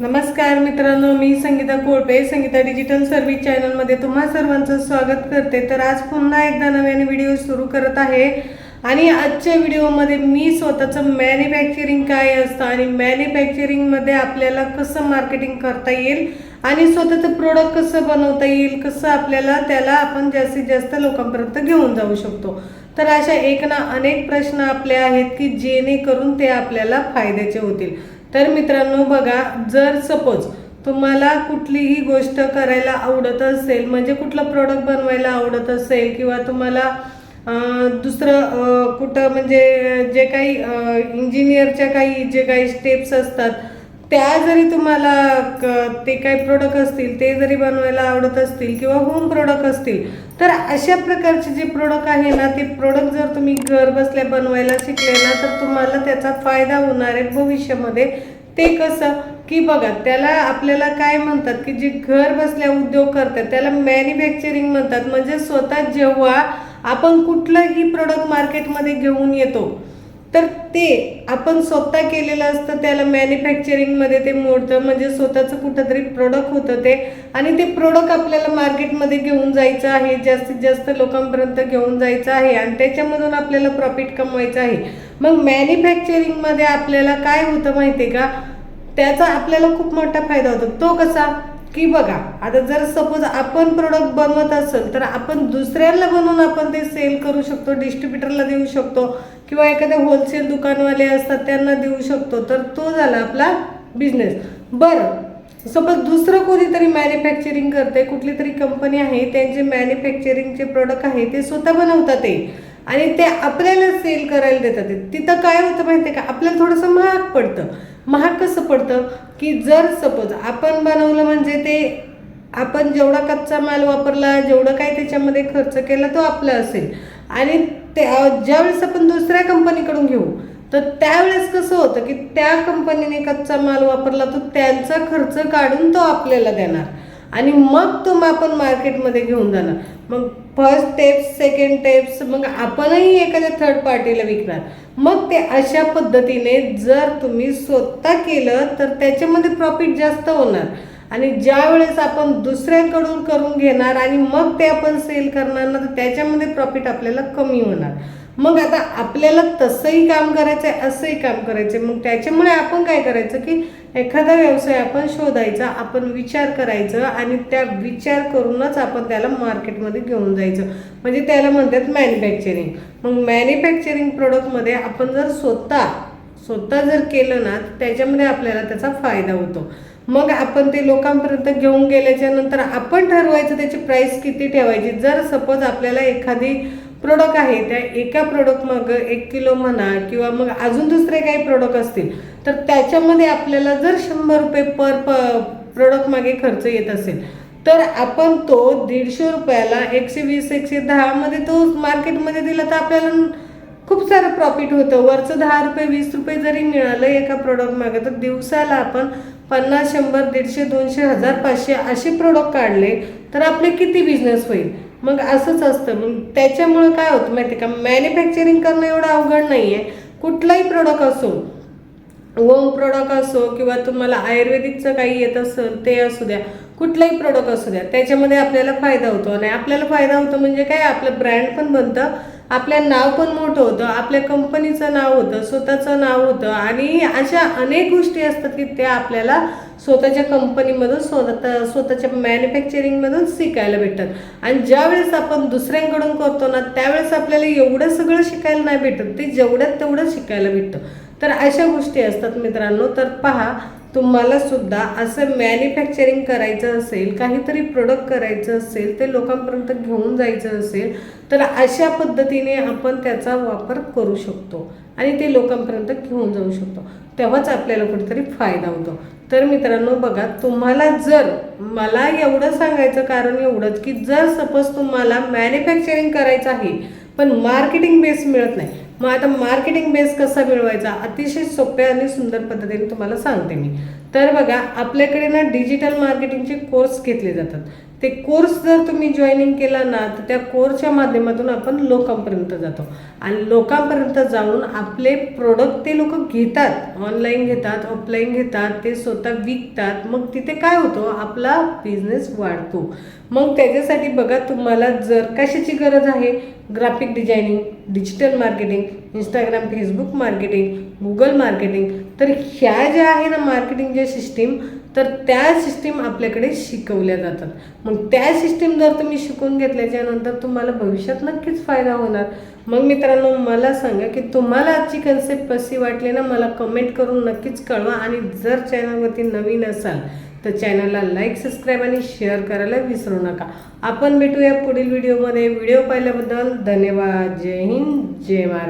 नमस्कार मित्रांनो मी संगीता कोळपे संगीता डिजिटल सर्व्हिस चॅनलमध्ये तुम्हा सर्वांचं स्वागत करते. तर आज पुन्हा एकदा नव्याने व्हिडिओ सुरू करत आहे. आणि आजच्या व्हिडिओमध्ये मी स्वतःचं मॅन्युफॅक्चरिंग काय असतं आणि मॅन्युफॅक्चरिंगमध्ये आपल्याला कसं मार्केटिंग करता येईल आणि स्वतःचं प्रोडक्ट कसं बनवता येईल कसं आपल्याला त्याला आपण जास्तीत जास्त लोकांपर्यंत घेऊन जाऊ शकतो. तर अशा एक ना अनेक प्रश्न आपले आहेत की जेणेकरून ते आपल्याला फायद्याचे होतील. तर मित्रांनो बघा जर सपोज तुम्हाला कुठलीही गोष्ट करायला आवडत असेल म्हणजे कुठलं प्रोडक्ट बनवायला आवडत असेल किंवा तुम्हाला दुसरं कुठं म्हणजे जे काही इंजिनियरच्या काही जे काही स्टेप्स असतात त्या जरी तुम्हाला क- ते काही प्रोडक्ट असतील ते जरी बनवायला आवडत असतील किंवा होम प्रोडक्ट असतील तर अशा प्रकारचे जे प्रोडक्ट आहे ना ते प्रोडक्ट जर तुम्ही घर बसल्या बनवायला शिकले ना तर तुम्हाला त्याचा फायदा होणार आहे भविष्यामध्ये. ते कसं? की बघा त्याला आपल्याला काय म्हणतात की जे घर बसल्या उद्योग करतात त्याला मॅन्युफॅक्चरिंग म्हणतात. म्हणजे स्वतः जेव्हा आपण कुठलंही प्रोडक्ट मार्केटमध्ये घेऊन येतो तर ते आपण स्वतः केलेलं असतं त्याला मॅन्युफॅक्चरिंगमध्ये ते मोडतं म्हणजे स्वतःचं कुठंतरी प्रोडक्ट होतं ते. आणि ते प्रोडक्ट आपल्याला मार्केटमध्ये घेऊन जायचं आहे जास्तीत जास्त लोकांपर्यंत घेऊन जायचं आहे आणि त्याच्यामधून आपल्याला प्रॉफिट कमवायचं आहे. मग मॅन्युफॅक्चरिंगमध्ये आपल्याला काय होतं माहिती आहे का? त्याचा आपल्याला खूप मोठा फायदा होतो. तो कसा? की बघा आता जर सपोज आपण प्रोडक्ट बनवत असेल तर आपण दुसऱ्याला बनवून आपण ते सेल करू शकतो डिस्ट्रीब्युटरला देऊ शकतो किंवा एखाद्या होलसेल दुकानवाले असतात त्यांना देऊ शकतो तर तो झाला आपला बिझनेस बरं सपोज दुसरं कोणीतरी मॅन्युफॅक्चरिंग करते कुठली तरी कंपनी आहे त्यांचे मॅन्युफॅक्चरिंगचे प्रोडक्ट आहे ते स्वतः बनवतात ते. आणि ते आपल्याला सेल करायला देतात तिथं काय होतं माहिती आहे का? आपल्याला थोडंसं महाग पडतं. महाग कसं पडतं? की जर सपोज आपण बनवलं म्हणजे ते आपण जेवढा कच्चा माल वापरला जेवढं काय त्याच्यामध्ये खर्च केला तो आपला असेल. आणि ते ज्यावेळेस आपण दुसऱ्या कंपनीकडून घेऊ तर त्यावेळेस कसं होतं की त्या कंपनीने कच्चा माल वापरला तर त्यांचा खर्च काढून तो आपल्याला देणार. आणि मग तो मग आपण मार्केटमध्ये घेऊन जाणार. मग फर्स्ट टेप्स सेकंड टेप्स मग आपणही एखाद्या थर्ड पार्टीला विकणार. मग ते अशा पद्धतीने जर तुम्ही स्वतः केलं तर त्याच्यामध्ये प्रॉफिट जास्त होणार. आणि ज्या वेळेस आपण दुसऱ्यांकडून करून घेणार आणि मग ते आपण सेल करणार ना तर त्याच्यामध्ये प्रॉफिट आपल्याला कमी होणार. मग आता आपल्याला तसंही काम करायचं आहे असंही काम करायचं आहे मग त्याच्यामुळे आपण काय करायचं की एखादा व्यवसाय आपण शोधायचा आपण विचार करायचं आणि त्या विचार करूनच आपण त्याला मार्केटमध्ये घेऊन जायचं. म्हणजे त्याला म्हणतात मॅन्युफॅक्चरिंग. मग मॅन्युफॅक्चरिंग प्रोडक्टमध्ये आपण जर स्वतः स्वतः जर केलं ना त्याच्यामध्ये आपल्याला त्याचा फायदा होतो. मग आपण ते लोकांपर्यंत घेऊन गेल्याच्यानंतर आपण ठरवायचं त्याची प्राईस किती ठेवायची. जर सपोज आपल्याला एखादी प्रोडक्ट आहे त्या एका प्रोडक्ट मग एक किलो म्हणा किंवा मग अजून दुसरे काही प्रोडक्ट असतील तर त्याच्यामध्ये आपल्याला जर शंभर रुपये पर प प्रोडक्ट मागे खर्च येत असेल तर आपण तो दीडशे रुपयाला एकशे वीस एकशे दहामध्ये तो मार्केटमध्ये दिला तर आपल्याला खूप सारं प्रॉफिट होतं. वरचं दहा रुपये वीस रुपये जरी मिळालं एका प्रोडक्ट मागे तर दिवसाला आपण पन्नास शंभर दीडशे दोनशे हजार पाचशे असे प्रोडक्ट काढले तर आपले किती बिझनेस होईल? मग असंच असतं. मग त्याच्यामुळं काय होतं माहिती आहे का? मॅन्युफॅक्चरिंग करणं एवढं अवघड नाही आहे कुठलाही प्रोडक्ट असो होम प्रोडक्ट असो किंवा तुम्हाला आयुर्वेदिकचं काही येत असेल ते असू द्या. कुठलाही प्रोडक्ट असू द्या. त्याच्यामध्ये आपल्याला फायदा होतो. आणि आपल्याला फायदा होतो म्हणजे काय? आपलं ब्रँड पण बनतं. आपलं नाव पण मोठं होतं आपल्या कंपनीचं नाव होतं स्वतःचं नाव होतं आणि अशा अनेक गोष्टी असतात की त्या आपल्याला स्वतःच्या कंपनीमधून स्वतः स्वतःच्या मॅन्युफॅक्चरिंगमधून शिकायला भेटतात. आणि ज्यावेळेस आपण दुसऱ्यांकडून करतो ना त्यावेळेस आपल्याला एवढं सगळं शिकायला नाही भेटत ते जेवढ्यात तेवढं शिकायला भेटतं. तर अशा गोष्टी असतात मित्रांनो. तर पहा तुम्हाला सुद्धा असं मॅन्युफॅक्चरिंग करायचं असेल काहीतरी प्रोडक्ट करायचं असेल ते लोकांपर्यंत घेऊन जायचं असेल तर अशा पद्धतीने आपण त्याचा वापर करू शकतो आणि ते लोकांपर्यंत घेऊन जाऊ शकतो. तेव्हाच आपल्याला कुठेतरी फायदा होतो. तर मित्रांनो बघा तुम्हाला जर मला एवढं सांगायचं कारण एवढंच की जर सपोज तुम्हाला मॅन्युफॅक्चरिंग करायचं आहे पण मार्केटिंग बेस मिळत नाही मग आता मार्केटिंग बेस कसा मिळवायचा? अतिशय सोप्या आणि सुंदर पद्धतीने तुम्हाला सांगते मी. तर बघा आपल्याकडे ना डिजिटल मार्केटिंगचे कोर्स घेतले जातात. ते कोर्स जर तुम्ही जॉईनिंग केला ना तर त्या कोर्सच्या माध्यमातून आपण लोकांपर्यंत जातो. आणि लोकांपर्यंत जाऊन आपले प्रोडक्ट ते लोक घेतात. ऑनलाईन घेतात ऑफलाईन घेतात ते स्वतः विकतात. मग तिथे काय होतं? आपला बिझनेस वाढतो. मग त्याच्यासाठी बघा तुम्हाला जर कशाची गरज आहे? Graphic designing digital marketing Instagram Facebook marketing Google marketing तर ह्या ज्या आहे ना मार्केटिंगच्या सिस्टीम तर त्या सिस्टीम आपल्याकडे शिकवल्या जातात. मग त्या सिस्टीम जर तुम्ही शिकून घेतल्याच्या नंतर तुम्हाला भविष्यात नक्कीच फायदा होणार. मग मित्रांनो मला सांगा की तुम्हाला आजची कन्सेप्ट कशी वाटली ना मला कमेंट करून नक्कीच कळवा. आणि जर चॅनलवरती नवीन असाल तर चॅनलला लाईक सबस्क्राईब आणि शेअर करायला विसरू नका. आपण भेटूया पुढील व्हिडिओमध्ये व्हिडिओ पाहिल्याबद्दल धन्यवाद. जय हिंद. जय महाराष्ट्र.